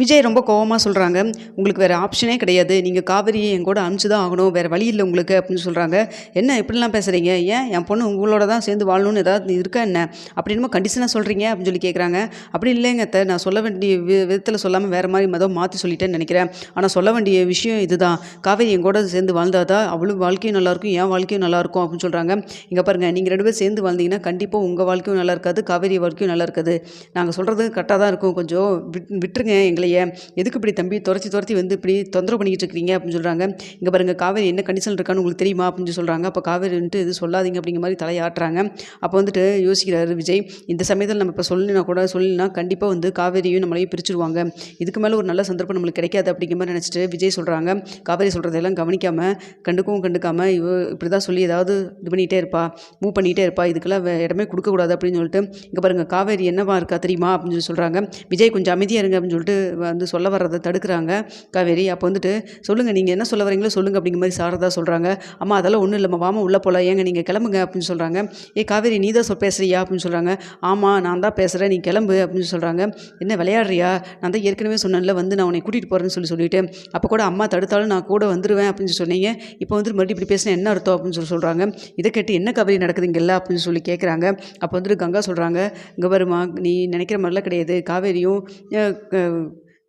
விஜய் ரொம்ப கோபமாக சொல்கிறாங்க உங்களுக்கு வேறு ஆப்ஷனே கிடையாது. நீங்கள் காவிரியை என் கூட அனுப்பிச்சு தான் ஆகணும். வேறு வழி இல்லை உங்களுக்கு அப்படின்னு சொல்கிறாங்க என்ன இப்படிலாம் பேசுகிறீங்க ஏன்? என் பொண்ணு உங்களோட தான் சேர்ந்து வாழணும்னு ஏதாவது இருக்கா என்ன? அப்படின்னு கண்டிஷனாக சொல்கிறீங்க அப்படின்னு சொல்லி கேட்குறாங்க அப்படி இல்லைங்க அத்தை. நான் சொல்ல வேண்டிய வி விதத்தில் சொல்லாமல் வேறு மாதிரி மதம் மாற்றி சொல்லிட்டேன்னு நினைக்கிறேன். ஆனால் சொல்ல வேண்டிய விஷயம் இதுதான். காவேரி என் கூட சேர்ந்து வாழ்ந்தால் தான் அவளும் வாழ்க்கையும் நல்லாயிருக்கும் என் வாழ்க்கையும் நல்லாயிருக்கும் அப்படின்னு சொல்கிறாங்க இங்கே பாருங்கள் நீங்கள் ரெண்டு பேரும் சேர்ந்து வாழ்ந்தீங்கன்னா கண்டிப்பாக உங்கள் வாழ்க்கையும் நல்லா இருக்காது காவேரி வாழ்க்கையும் நல்லா இருக்காது. நாங்கள் சொல்கிறது கரெக்டாக தான் இருக்கும். கொஞ்சம் விட் விட்டுருங்க எங்களையே எதுக்கு இப்படி தம்பி துரத்தி துரத்தி வந்து இப்படி தொந்தரவு பண்ணிக்கிட்டு இருக்கிறீங்க? அப்படின்னு சொல்கிறாங்க இங்கே பாருங்கள் காவேரி என்ன கண்டிஷன் இருக்கான்னு உங்களுக்கு தெரியுமா? அப்படின்னு சொல்கிறாங்க அப்போ காவேரி வந்துட்டு இது சொல்லாதீங்க அப்படிங்கிற மாதிரி தலையாட்டுறாங்க. அப்போ வந்துட்டு யோசிக்கிறாரு விஜய் இந்த சமயத்தில் நம்ம இப்போ சொல்லினா கூட சொல்லினா கண்டிப்பாக வந்து காவேரியும் நம்மளையும் பிரிச்சுருவாங்க. இதுக்கு மேலே ஒரு நல்ல சந்தர்ப்பம் நம்மளுக்கு கிடைக்காது அப்படிங்கிற மாதிரி நினச்சிட்டு விஜய் சொல்கிறாங்க காவேரி சொல்கிறதெல்லாம் கவனிக்காமல் கண்டுக்கவும் கண்டுக்காமல் இவ இப்படி தான் சொல்லி ஏதாவது இது பண்ணிகிட்டே இருப்பா மூவ் பண்ணிகிட்டே இருப்பா இதுக்கெல்லாம் இடமே கொடுக்கக்கூடாது அப்படின்னு சொல்லிட்டு இங்கே பாருங்கள் காவேரி என்னவா இருக்கா தெரியுமா? அப்படின்னு சொல்லி சொல்கிறாங்க விஜய் கொஞ்சம் அமைதியாக இருங்க அப்படின்னு சொல்லிட்டு வந்து சொல்ல வர்றதை தடுக்கிறாங்க. காவேரி அப்போ வந்துட்டு சொல்லுங்கள் நீங்கள் என்ன சொல்ல வரீங்களோ சொல்லுங்கள் அப்படிங்கிற மாதிரி சாரதா சொல்கிறாங்க அம்மா அதெல்லாம் ஒன்றும் இல்லைம்மா வாமா உள்ளே போகலாம் ஏங்க நீங்கள் கிளம்புங்க அப்படின்னு சொல்கிறாங்க ஏ காவேரி நீ தான் சொல் பேசுகிறியா அப்படின்னு சொல்கிறாங்க ஆமாம் நான் தான் பேசுகிறேன் நீ கிளம்பு அப்படின்னு சொல்கிறாங்க என்ன விளையாடுறியா? நான் தான் ஏற்கனவே சொன்னேன்ல வந்து நான் உன்னை கூட்டிகிட்டு போகிறேன்னு சொல்லி சொல்லிட்டு. அப்போ கூட அம்மா தடுத்தாலும் நான் கூட வந்துடுவேன் அப்படின்னு சொன்னீங்க. இப்போ வந்து மறுபடியும் இப்படி பேசினா என்ன அர்த்தம் அப்படின்னு சொல்லி சொல்கிறாங்க இதை கேட்டு என்ன காவேரி நடக்குதுங்கல்ல அப்படின்னு சொல்லி கேட்குறாங்க அப்போ வந்துட்டு கங்கா சொல்கிறாங்க இங்கே வருமா நீ நினைக்கிற மாதிரிலாம் கிடையாது. காவேரியும்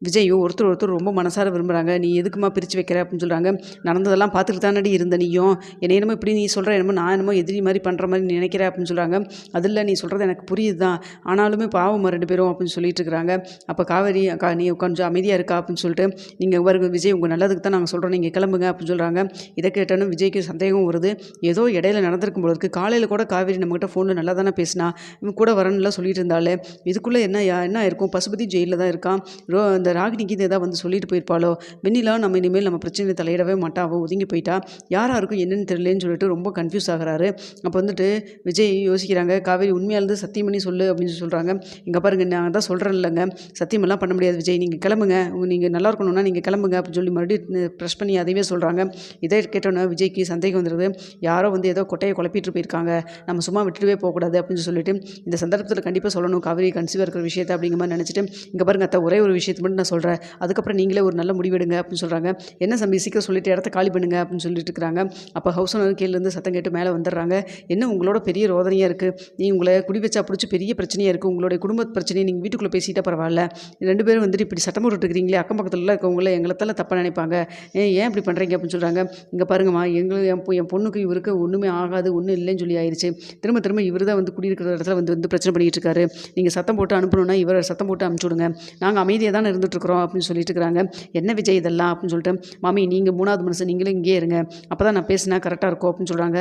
விஜயும் ஒருத்தர் ஒருத்தர் ரொம்ப மனசார விரும்புகிறாங்க நீ எதுக்குமா பிரித்து வைக்கிற அப்படின்னு சொல்கிறாங்க நடந்ததெல்லாம் பார்த்துட்டு தானடி இருந்த நீயும். என்னை என்னமோ இப்படி நீ சொல்கிற என்னமோ நான் என்னமோ எதிரி மாதிரி பண்ணுற மாதிரி நினைக்கிற அப்படின்னு சொல்கிறாங்க அதில் நீ சொல்கிறது எனக்கு புரியுது தான் ஆனாலுமே பாவம் ரெண்டு பேரும் அப்படின்னு சொல்லிட்டு இருக்கிறாங்க. அப்போ காவேரி அக்கா நீ கொஞ்சம் அமைதியாக இருக்கா அப்படின்னு சொல்லிட்டு நீங்கள் வருங்க விஜய் உங்கள் நல்லதுக்கு தான் நாங்கள் சொல்கிறோம் நீங்கள் கிளம்புங்க அப்படின்னு சொல்கிறாங்க இதை கேட்டாலும் விஜய்க்கு சந்தேகம் வருது. ஏதோ இடையில நடந்திருக்கும் போது இருக்குது காலையில் கூட காவேரி நம்மகிட்ட ஃபோனில் நல்லா தானே பேசினா. இவன் கூட வரணும்லாம் சொல்லிட்டு இருந்தாலே இதுக்குள்ளே என்ன யா- என்ன இருக்கும் பசுபதி ஜெயிலில் தான் இருக்கான் ரோ அந்த ராகினிக்கு இது வந்து சொல்லிட்டு போயிருப்பாளோ? வெண்ணிலா நம்ம இனிமேல் நம்ம பிரச்சனையை தலையிடவே மாட்டா. அவள் ஒதுங்கி போயிட்டா. யாராக இருக்கும் என்னன்னு தெரியலன்னு சொல்லிட்டு ரொம்ப கன்ஃபியூஸ் ஆகிறாரு. அப்போ வந்துட்டு விஜய் யோசிக்கிறாங்க காவேரி உண்மையாக இருந்து சத்தியம் பண்ணி சொல்லு அப்படின்னு சொல்கிறாங்க இங்கே பாருங்க நான் தான் சொல்கிறேன் இல்லைங்க சத்தியமெல்லாம் பண்ண முடியாது விஜய். நீங்கள் கிளம்புங்க. நீங்கள் நல்லா இருக்கணும்னா நீங்கள் கிளம்புங்க அப்படின்னு சொல்லி மறுபடியும் ப்ரெஷ் பண்ணி அதையே சொல்கிறாங்க இதை கேட்டோன்னே விஜய்க்கு சந்தேகம் வந்துடுது யாரோ வந்து ஏதோ கொட்டையை குழப்பிட்டு போயிருக்காங்க. நம்ம சும்மா விட்டுட்டுவே போகக்கூடாது அப்படின்னு சொல்லிட்டு இந்த சந்தர்ப்பத்தில் கண்டிப்பாக சொல்லணும். காவேரி கன்சீவாக இருக்கிற விஷயத்தை அப்படிங்கிற மாதிரி நினச்சிட்டு. இங்கே பாருங்க அத்தை ஒரே ஒரு விஷயத்தை மட்டும் நான் சொல்கிறேன் அதுக்கப்புறம் நீங்களே ஒரு நல்ல முடிவெடுங்க அப்படின்னு சொல்கிறாங்க என்ன சம்பி சீக்கிரம் சொல்லிட்டு இடத்த காலி பண்ணுங்க அப்படின்னு சொல்லிட்டு இருக்கிறாங்க அப்போ ஹவுஸ் ஓனர் கீழேருந்து சத்தம் கேட்டு மேலே வந்துடுறாங்க. என்ன உங்களோட பெரிய ரோதனையாக இருக்குது நீ உங்களை குடி வச்சா பிடிச்சி பெரிய பிரச்சனையாக இருக்குது உங்களுடைய குடும்ப பிரச்சனையை நீங்கள் வீட்டுக்குள்ளே பேசிட்டா பரவாயில்ல. ரெண்டு பேரும் வந்துட்டு இப்படி சட்டம் போட்டுருக்கிறீங்களே அக்கம் பக்கத்தில் இருக்கவங்கள எங்களத்தெல்லாம் தப்பாக நினைப்பாங்க. ஏன் ஏன் இப்படி பண்ணுறீங்க அப்படின்னு சொல்கிறாங்க இங்கே பாருங்கம்மா எங்களுக்கு என் பொ- என் பொண்ணுக்கு இவருக்கு ஒன்றுமே ஆகாது ஒன்றும் இல்லைன்னு சொல்லி ஆயிடுச்சு திரும்ப திரும்ப இவர் தான் வந்து குடியிருக்கிற இடத்துல வந்து வந்து பிரச்சனை பண்ணிகிட்டு இருக்காரு. நீங்கள் சத்தம் போட்டு அனுப்பணும்னா இவரை சத்தம் போட்டு அனுப்பிச்சி விடுங்க. நாங்கள் அமைதியாக தானே இருந்துட்டுருக்குறோம் அப்படின்னு சொல்லிட்டு இருக்கிறாங்க என்ன விஜய் இதெல்லாம் அப்படின்னு சொல்லிட்டு மாமி நீங்கள் மூணாவது மனுஷன் நீங்களும் இங்கேயே இருங்க. அப்போ தான் நான் பேசினா கரெக்டாக இருக்கும் அப்படின்னு சொல்கிறாங்க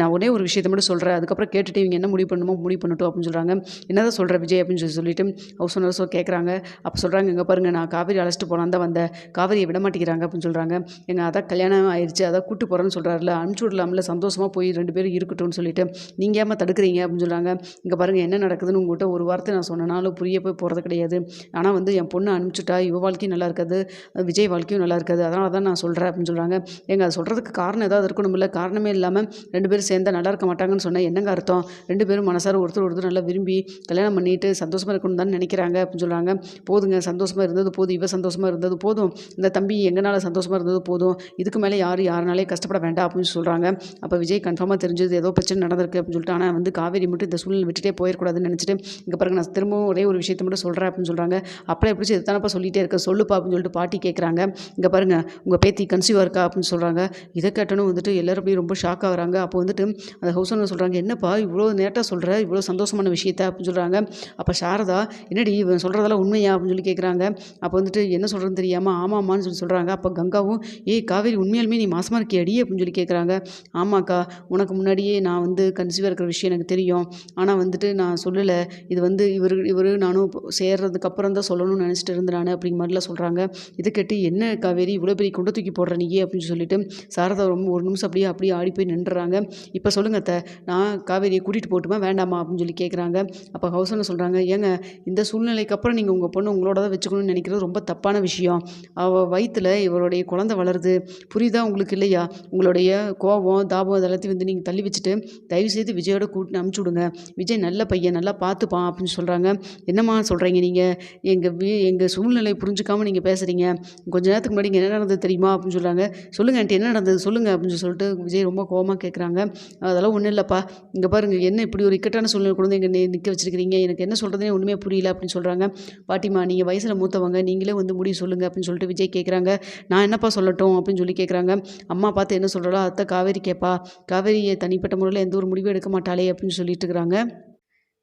நான் ஒரே ஒரு விஷயத்தை மட்டும் சொல்கிறேன் அதுக்கப்புறம் கேட்டுட்டு இவங்க என்ன முடிவு பண்ணணுமோ முடிவு பண்ணட்டும் அப்படின்னு சொல்கிறாங்க என்னதான் சொல்கிற விஜய்? அப்படின்னு சொல்லி சொல்லிட்டு ஹவுஸ் ஓனர்ஸோ கேட்குறாங்க அப்போ சொல்கிறாங்க இங்கே பாருங்க நான் காவேரி அழைச்சிட்டு போனான் தான் வந்தேன். காவேரியை விட மாட்டேங்கிறாங்க அப்படின்னு சொல்கிறாங்க எங்கள் அதான் கல்யாணம் ஆயிடுச்சு அதான் கூட்டு போகிறேன்னு சொல்கிறாருல அனுப்பிச்சி விடலாம்ல சந்தோஷமாக போய் ரெண்டு பேரும் இருக்கட்டும்னு சொல்லிட்டு. நீங்கள் ஏமா தடுக்கிறீங்க? அப்படின்னு சொல்கிறாங்க இங்கே பாருங்கள் என்ன நடக்குதுன்னு உங்கள்கிட்ட ஒரு வார்த்தை நான் சொன்னனாலும் புரிய போய் போகிறது கிடையாது. ஆனால் வந்து என் பொண்ணு அனுப்பிச்சிட்டா இவ வாழ்க்கையும் நல்லா இருக்காது. விஜய் வாழ்க்கையும் நல்லா இருக்காது. அதனால தான் நான் சொல்கிறேன் அப்படின்னு சொல்கிறாங்க எங்கள் அது சொல்கிறதுக்கு காரணம் ஏதாவது இருக்கணும்ல காரணமே இல்லாமல் ரெண்டு பேரும் சேர்ந்தால் நல்லா இருக்க மாட்டாங்கன்னு சொன்னால் என்னங்க அர்த்தம்? ரெண்டு பேரும் மனசார ஒருத்தர் ஒருத்தர் நல்லா விரும்பி கல்யாணம் பண்ணிட்டு சந்தோஷமாக இருக்கணும் தான் நினைக்கிறாங்க அப்படின்னு சொல்கிறாங்க போதுங்க சந்தோஷமாக இருந்தது போதும். இவ சந்தோஷமாக இருந்தது போதும். இந்த தம்பி எங்கனால சந்தோஷமாக இருந்தது போதும். இதுக்கு மேலே யார் யாருனாலே கஷ்டப்பட வேண்டாம் அப்படின்னு சொல்கிறாங்க அப்போ விஜய் கன்ஃபார்மாக தெரிஞ்சது ஏதோ பிரச்சனை நடந்திருக்கு அப்படின்னு சொல்லிட்டு ஆனால் வந்து காவேரி மட்டும் இந்த சூழ்நிலை விட்டுட்டே போயிடக்கூடாதுன்னு நினச்சிட்டு இங்கே பாருங்க நான் திரும்பவும் ஒரே ஒரு விஷயத்தை மட்டும் சொல்கிறேன் அப்படின்னு சொல்கிறாங்க அப்படியே பிடிச்சி இதுதானப்பா சொல்லிகிட்டே இருக்க சொல்லுப்பா அப்படின்னு சொல்லிட்டு பாட்டி கேட்குறாங்க இங்கே பாருங்கள் உங்கள் பேத்தி கன்சீவாக இருக்கா? அப்படின்னு சொல்கிறாங்க இதை கேட்டனும் வந்துட்டு எல்லோரும் அப்படியே ரொம்ப ஷாக் ஆகுறாங்க. அப்போ வந்துட்டு அந்த ஹவுஸ் ஓனர் சொல்கிறாங்க என்னப்பா இவ்வளோ நேட்டாக சொல்கிற இவ்வளோ சந்தோஷமான விஷயத்த? அப்படின்னு சொல்கிறாங்க அப்போ சாரதா என்னடி இவன் சொல்கிறதெல்லாம் உண்மையா? அப்படின்னு சொல்லி கேட்குறாங்க அப்போ வந்துட்டு என்ன சொல்கிறதுன்னு தெரியாமல் ஆமாம்மான்னு சொல்லி சொல்கிறாங்க அப்போ கங்காவும் ஏய் காவேரி உண்மையாலுமே நீ மாசமாக இருக்கியாடி? அப்படின்னு சொல்லி கேட்குறாங்க ஆமாக்கா உனக்கு முன்னாடியே நான் வந்து கன்சீவாக இருக்கிற விஷயம் எனக்கு தெரியும். ஆனால் வந்துட்டு நான் சொல்லலை. இது வந்து இவர் இவர் நானும் சேர்றதுக்கு அப்புறம் தான் சொல்லணும்னு நினச்சிட்டு இருந்தேன் நான் அப்படிங்க மாதிரிலாம் சொல்கிறாங்க இதை கேட்டு என்ன காவேரி இவ்வளோ பெரிய குண்டை தூக்கி போடுற நீயே அப்படின்னு சொல்லிட்டு சாரதா ரொம்ப ஒரு நிமிஷம் அப்படியே அப்படியே ஆடி போய் நின்றுறாங்க. இப்போ சொல்லுங்க அத்தை நான் காவேரியை கூட்டிகிட்டு போட்டுமா வேண்டாமா அப்படின்னு சொல்லி கேட்குறாங்க அப்போ ஹவுஸ் சொல்கிறாங்க ஏங்க இந்த சூழ்நிலைக்கு அப்புறம் நீங்கள் உங்கள் பொண்ணு உங்களோட தான் வச்சுக்கணும்னு நினைக்கிறது ரொம்ப தப்பான விஷயம். அவள் வயிற்றில் இவருடைய குழந்தை வளருது. புரியுதா உங்களுக்கு இல்லையா? உங்களுடைய கோபம் தாபம் இதெல்லாத்தையும் வந்து நீங்கள் தள்ளி வச்சுட்டு தயவுசெய்து விஜயோட கூட்டின்னு அனுப்பிச்சி விடுங்க. விஜய் நல்ல பையன் நல்லா பார்த்துப்பான் அப்படின்னு சொல்கிறாங்க என்னம்மா சொல்கிறீங்க நீங்கள் எங்கள் வீ எங்கள் சூழ்நிலை சூழ்நிலையை புரிஞ்சுக்காம நீங்கள் பேசுகிறீங்க கொஞ்ச நேரத்துக்கு முன்னாடி இங்கே என்ன நடந்தது தெரியுமா அப்படின்னு சொல்கிறாங்க சொல்லுங்கள் ஆண்டி என்ன நடந்தது? சொல்லுங்கள் அப்படின்னு சொல்லிட்டு விஜய் ரொம்ப கோவமாக கேட்குறாங்க அதெல்லாம் ஒன்றும் இல்லைப்பா. இங்கே பாருங்கள் என்ன இப்படி ஒரு இக்கட்டான சூழ்நிலை கொண்டு வந்து இங்கே நிற்க வச்சிருக்கிறீங்க? எனக்கு என்ன சொல்கிறதுனே ஒன்றுமே புரியல அப்படின்னு சொல்கிறாங்க பாட்டிமா நீங்கள் வயசில் மூத்தவங்க நீங்களே வந்து முடிவு சொல்லுங்கள் அப்படின்னு சொல்லிட்டு விஜய் கேட்குறாங்க நான் என்னப்பா சொல்லட்டும் அப்படின்னு சொல்லி கேட்குறாங்க அம்மா பார்த்து என்ன சொல்கிறாளோ அத்தை காவேரி கேட்பா காவேரியை தனிப்பட்ட முறையில் எந்த ஒரு முடிவும் எடுக்க மாட்டாளே அப்படின்னு சொல்லிட்டு இருக்கிறாங்க.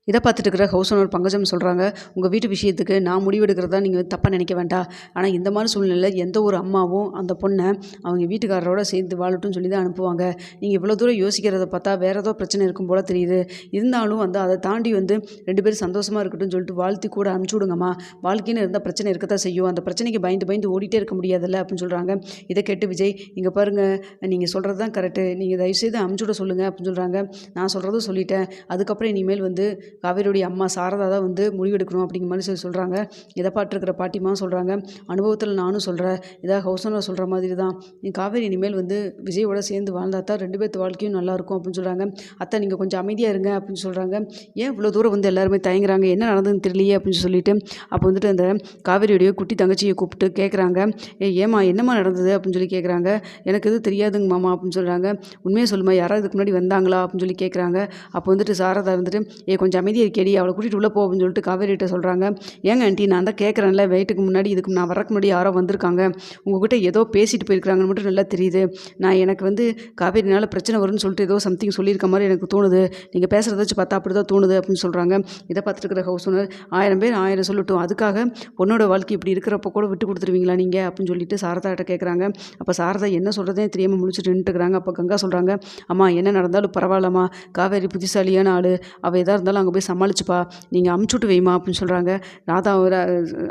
இதை பார்த்துட்டு இருக்கிற ஹவுஸ் ஓனர் பங்கஜம் சொல்கிறாங்க உங்கள் வீட்டு விஷயத்துக்கு நான் முடிவெடுக்கிறதா நீங்கள் தப்பாக நினைக்க வேண்டாம். ஆனால் இந்த மாதிரி சூழ்நிலையில் எந்த ஒரு அம்மாவும் அந்த பொண்ணை அவங்க வீட்டுக்காரரோட சேர்ந்து வாழட்டும்னு சொல்லி தான் அனுப்புவாங்க. நீங்கள் இவ்வளோ தூரம் யோசிக்கிறத பார்த்தா வேறு ஏதோ பிரச்சனை இருக்கும் போல் தெரியுது. இருந்தாலும் வந்து அதை தாண்டி வந்து ரெண்டு பேரும் சந்தோஷமாக இருக்கட்டும் சொல்லிட்டு வாழ்த்தி கூட அனுப்பிச்சி விடுங்கம்மா. வாழ்க்கைன்னு இருந்தால் பிரச்சனை இருக்கத்தான் செய்யும். அந்த பிரச்சனைக்கு பயந்து பயந்து ஓடிட்டே இருக்க முடியாதுல்ல? அப்படின்னு சொல்கிறாங்க இதை கேட்டு விஜய் இங்கே பாருங்கள் நீங்கள் சொல்கிறது தான் கரெக்டு நீங்கள் தயவுசெய்து அனுப்பிச்சி விட சொல்லுங்கள் அப்படின்னு சொல்கிறாங்க நான் சொல்கிறதும் சொல்லிட்டேன். அதுக்கப்புறம் இனிமேல் வந்து காவேரியுடைய அம்மா சாரதா தான் வந்து முடிவெடுக்கணும் அப்படிங்கிற மாதிரி சொல்லி சொல்கிறாங்க இதை பாட்டிருக்கிற பாட்டிமா சொல்கிறாங்க அனுபவத்தில் நானும் சொல்கிறேன் இதாக ஹவுஸ் சொல்கிற மாதிரி தான். காவேரி இனிமேல் வந்து விஜயோட சேர்ந்து வாழ்ந்தா தான் ரெண்டு பேர்த்து வாழ்க்கையும் நல்லாயிருக்கும் அப்படின்னு சொல்கிறாங்க அத்தை நீங்கள் கொஞ்சம் அமைதியாக இருங்க அப்படின்னு சொல்கிறாங்க ஏன் இவ்வளோ தூரம் வந்து எல்லாருமே தயங்குறாங்க? என்ன நடந்ததுன்னு தெரியலையே அப்படின்னு சொல்லிட்டு அப்போ வந்துட்டு அந்த காவேரியுடைய குட்டி தங்கச்சியை கூப்பிட்டு கேட்குறாங்க ஏ ஏமா என்னம்மா நடந்தது அப்படின்னு சொல்லி கேட்குறாங்க எனக்கு எதுவும் தெரியாதுங்க மாமா அப்படின்னு சொல்கிறாங்க உண்மையை சொல்லுமா யாராவது இதுக்கு முன்னாடி வந்தாங்களா அப்படின்னு சொல்லி கேட்குறாங்க அப்போ வந்துட்டு சாரதா வந்துட்டு ஏ கொஞ்சம் அமைதியை இருக்கேடி அவளை கூட்டிகிட்டு உள்ளே போ அப்படின்னு சொல்லிட்டு காவேரிகிட்ட சொல்கிறாங்க ஏங்க ஆண்டி நான் தான் கேட்குறேன்ல வெயிட்டுக்கு முன்னாடி இதுக்கு நான் வரக்கு முன்னாடி யாரோ வந்திருக்காங்க. உங்ககிட்ட ஏதோ பேசிட்டு போயிருக்காங்கன்னு மட்டும் நல்லா தெரியுது. நான் எனக்கு வந்து காவேரினால பிரச்சனை வரும்னு சொல்லிட்டு ஏதோ சம்திங் சொல்லியிருக்க மாதிரி எனக்கு தோணுது. நீங்கள் பேசுகிறத வச்சு பார்த்தா அப்படி தான் தோணுது அப்படின்னு சொல்கிறாங்க இதை பார்த்துட்டு இருக்கிற ஹவுஸ் ஓனர் ஆயிரம் பேர் ஆயிரம் சொல்லட்டும். அதுக்காக பொண்ணோட வாழ்க்கை இப்படி இருக்கிறப்ப கூட விட்டு கொடுத்துருவீங்களா நீங்கள் அப்படின்னு சொல்லிட்டு சாரதாட்ட கேட்குறாங்க அப்போ சாரதா என்ன சொல்கிறதே தெரியாமல் முடிச்சுட்டு நின்றுக்கிறாங்க அப்போ கங்கா சொல்கிறாங்க அம்மா என்ன நடந்தாலும் பரவாயில்லம்மா. காவேரி புத்திசாலியான ஆள். அவள் எதாக இருந்தாலும் அங்கே போய் சமாளிச்சுப்பா நீங்கள் அமுச்சுட்டு வைமா அப்படின்னு சொல்கிறாங்க ராதா ஒரு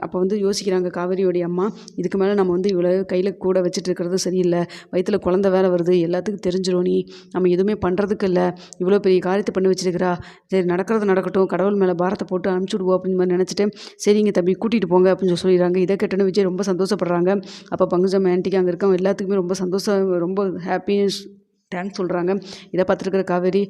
அப்போ வந்து யோசிக்கிறாங்க காவேரியோடைய அம்மா இதுக்கு மேலே நம்ம வந்து இவ்வளோ கையில் கூட வச்சுட்டு இருக்கிறது சரியில்லை. வயிற்றுல குழந்த வேலை வருது எல்லாத்துக்கும் தெரிஞ்சிடும் நீ. நம்ம எதுவுமே பண்ணுறதுக்கு இல்லை. இவ்வளோ பெரிய காரியத்தை பண்ணி வச்சிருக்கிறா. சரி நடக்கிறது நடக்கட்டும் கடவுள் மேலே பாரத்தை போட்டு அனுப்பிச்சுடுவோம் அப்படின்னு மாதிரி நினச்சிட்டு சரிங்க தம்பி கூட்டிகிட்டு போங்க அப்படின்னு சொல்லி சொல்லிடுறாங்க. இதை கேட்டோன்னு விஜய் ரொம்ப சந்தோஷப்படுறாங்க. அப்போ பங்குஜம் ஆன்ட்டிக்கு அங்கே இருக்கவங்க எல்லாத்துக்குமே ரொம்ப சந்தோஷம் ரொம்ப ஹாப்பினஸ் தேங்க்ஸ் சொல்கிறாங்க இதை பார்த்துருக்குற காவேரி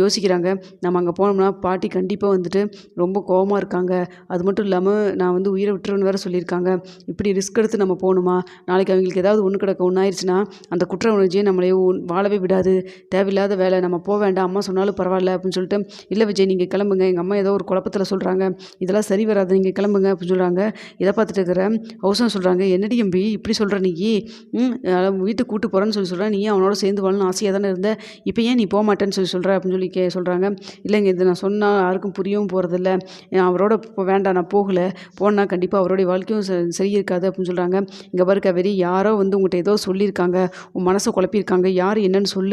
யோசிக்கிறாங்க. நம்ம அங்கே போனோம்னா பாட்டி கண்டிப்பாக வந்துட்டு ரொம்ப கோவமாக இருக்காங்க. அது மட்டும் இல்லாமல் நான் வந்து உயிரை விட்டுருவேன்னு வேறு சொல்லியிருக்காங்க. இப்படி ரிஸ்க் எடுத்து நம்ம போகணுமா? நாளைக்கு அவங்களுக்கு ஏதாவது ஒன்று கிடக்க ஒன்று ஆயிடுச்சுன்னா அந்த குற்ற உணர்ச்சியை நம்மளே வாழவே விடாது. தேவையில்லாத வேலை நம்ம போக வேண்டாம். அம்மா சொன்னாலும் பரவாயில்ல அப்படின்னு சொல்லிட்டு இல்லை விஜய் நீங்கள் கிளம்புங்க. எங்கள் அம்மா ஏதோ ஒரு குழப்பத்தில் சொல்கிறாங்க இதெல்லாம் சரி வராது. நீங்கள் கிளம்புங்க அப்படின்னு சொல்கிறாங்க இதை பார்த்துட்டு இருக்கிற ஹவுசன் சொல்கிறாங்க என்னடி எம்பி இப்படி சொல்கிற நீ? வீட்டுக்கு கூட்டு போகிறேன்னு சொல்லி சொல்கிறேன் நீ அவனோட சேர்ந்து வாழணும் ஆசையாக தானே இருந்தேன் இப்போ ஏன் நீ போக மாட்டேன்னு சொல்லி சொல்கிற அப்படின்னு சொல்லி கே சொல்கிறாங்க இல்லைங்க இது நான் சொன்னால் யாருக்கும் புரியவும் போகிறதில்ல அவரோட இப்போ வேண்டாம் நான் போகலை. போனால் கண்டிப்பாக அவருடைய வாழ்க்கையும் ச சரி இருக்காது அப்படின்னு சொல்கிறாங்க இங்கே பாரு வெறி யாரோ வந்து உங்கள்கிட்ட ஏதோ சொல்லியிருக்காங்க. உன் மனசை குழப்பியிருக்காங்க. யார் என்னன்னு சொல்லு